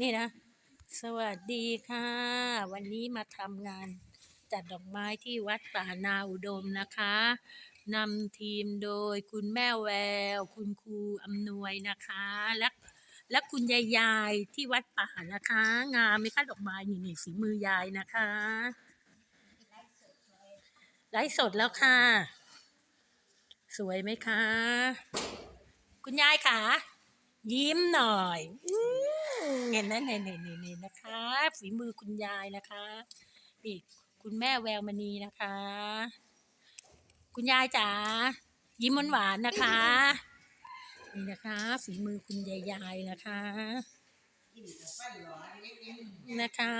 นี่นะ สวัสดีค่ะ วันนี้มาทำงานจัดดอกไม้ที่วัดป่านาอุดมนะคะนำทีมโดยคุณแม่แวว คุณครูอำนวยนะคะ และและคุณยายยายที่วัดป่านะคะ งามไหมคะดอกไม้นี่นี่ฝีมือยายนะคะไลฟ์สดแล้วค่ะ สวยไหมคะ คุณยายค่ะยิ้มหน่อย เห็นไหมเนี่ยเนี่ยเนี่ยเนี่ยนะคะฝีมือคุณยายนะคะนี่คุณแม่แววมณีนะคะ คุณยายจ๋ายิ้มหวานๆนะคะ นี่นะคะฝีมือคุณยายยายนะคะ นะคะ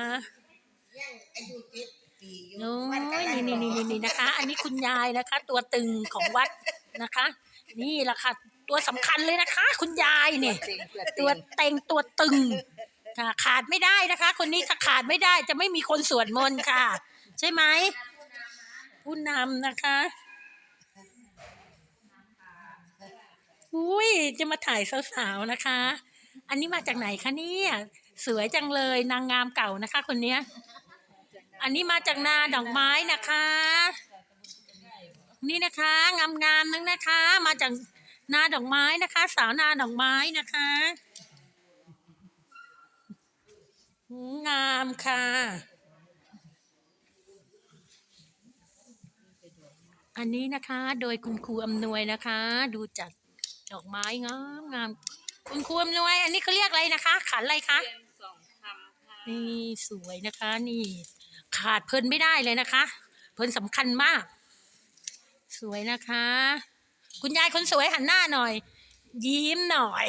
โอ้ยนี่นี่นี่นี่นะคะ อันนี้คุณยายนะคะ ตัวตึงของวัดนะคะ นี่ละค่ะ ตัวสำคัญเลยนะคะ คุณยายเนี่ย ตัวเต็งตัวตึงค่ะขาดไม่ได้นะคะ คนนี้ถ้าขาดไม่ได้จะไม่มีคนสวดมนต์ค่ะ ใช่ไหมผู้นำนะคะอุ้ยจะมาถ่ายสาวๆนะคะ อันนี้มาจากไหนคะเนี่ยสวยจังเลยนางงามเก่านะคะ คนเนี้ย อันนี้มาจากนาดอกไม้นะคะ นี่นะคะงามๆนั่งนะคะ มาจาก นาดอกไม้นะคะ สาวนาดอกไม้นะคะงามค่ะ อันนี้นะคะโดยคุณครูอำนวยนะคะ ดูจัดดอกไม้งามงามคุณครูอำนวย อันนี้เขาเรียกอะไรนะคะ ขันอะไรคะนี่สวยนะคะ นี่ ขาดเพลินไม่ได้เลยนะคะ เพลินสำคัญมาก สวยนะคะ คุณยายคนสวยหันหน้าหน่อย ยิ้มหน่อย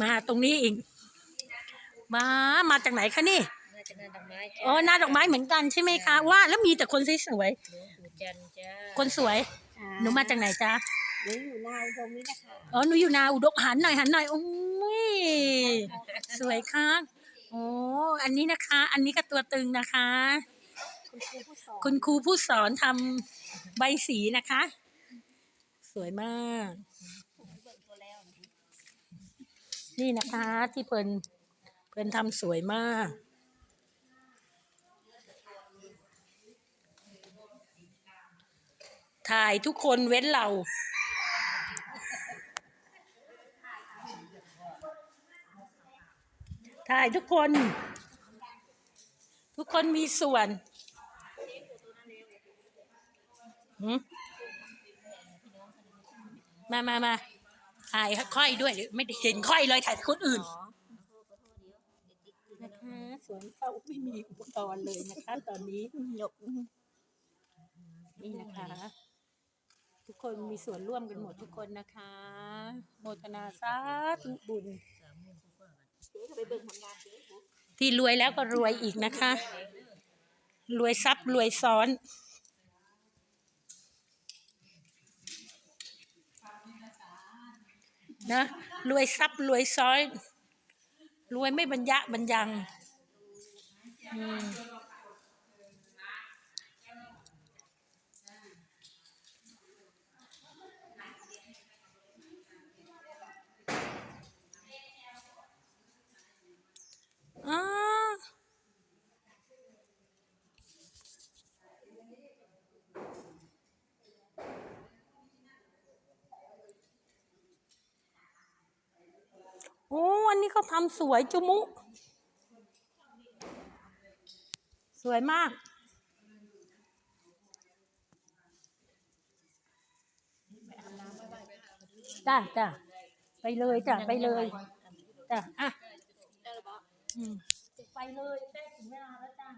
มาตรงนี้อีกมามาจากไหนคะนี่น่าจะนาดอกไม้อ๋อหน้าดอกไม้เหมือนกันใช่ไหมคะว่าแล้วมีแต่คนสวยหลวงปู่จันทร์จ้าๆคนสวย หนูมาจากไหนจ๊ะหนูอยู่นาวตรงนี้นะคะอ๋อหนูอยู่นาอุดมหันหน่อยหันหน่อยโอ้ยสวยค่ะโอ้อันนี้นะคะ อันนี้ก็ตัวตึงนะคะ คุณครูผู้สอนคุณครูผู้สอนทำใบสีนะคะ สวยมาก นี่นะคะ ที่เพิ่นเพิ่นทำสวยมาก ถ่ายทุกคนเว้นเราถ่ายทุกคน ทุกคนมีส่วนหื มมามามาถ่ายค่อยด้วย ไม่ได้เห็นค่อยเลยถ่ายแต่คนอื่นนะคะสวนเขาไม่มีอุปกรณ์เลยนะคะ ตอนนี้ยกนี่นะคะ ทุกคนมีส่วนร่วมกันหมดทุกคนนะคะ โมทนาสาธุบุญที่รวยแล้วก็รวยอีกนะคะ รวยทรัพย์รวยซ้อน นะรวยทรัพย์รวยซ้อย รวยไม่บรรยะบรรยังอืมอ่า อันนี้เขาทำสวยจุมุ สวยมากจ้าจ้าไปเลยจ้าไปเลยจ้าอะไปเลยแป้ถึงเวลาแล้วจ้า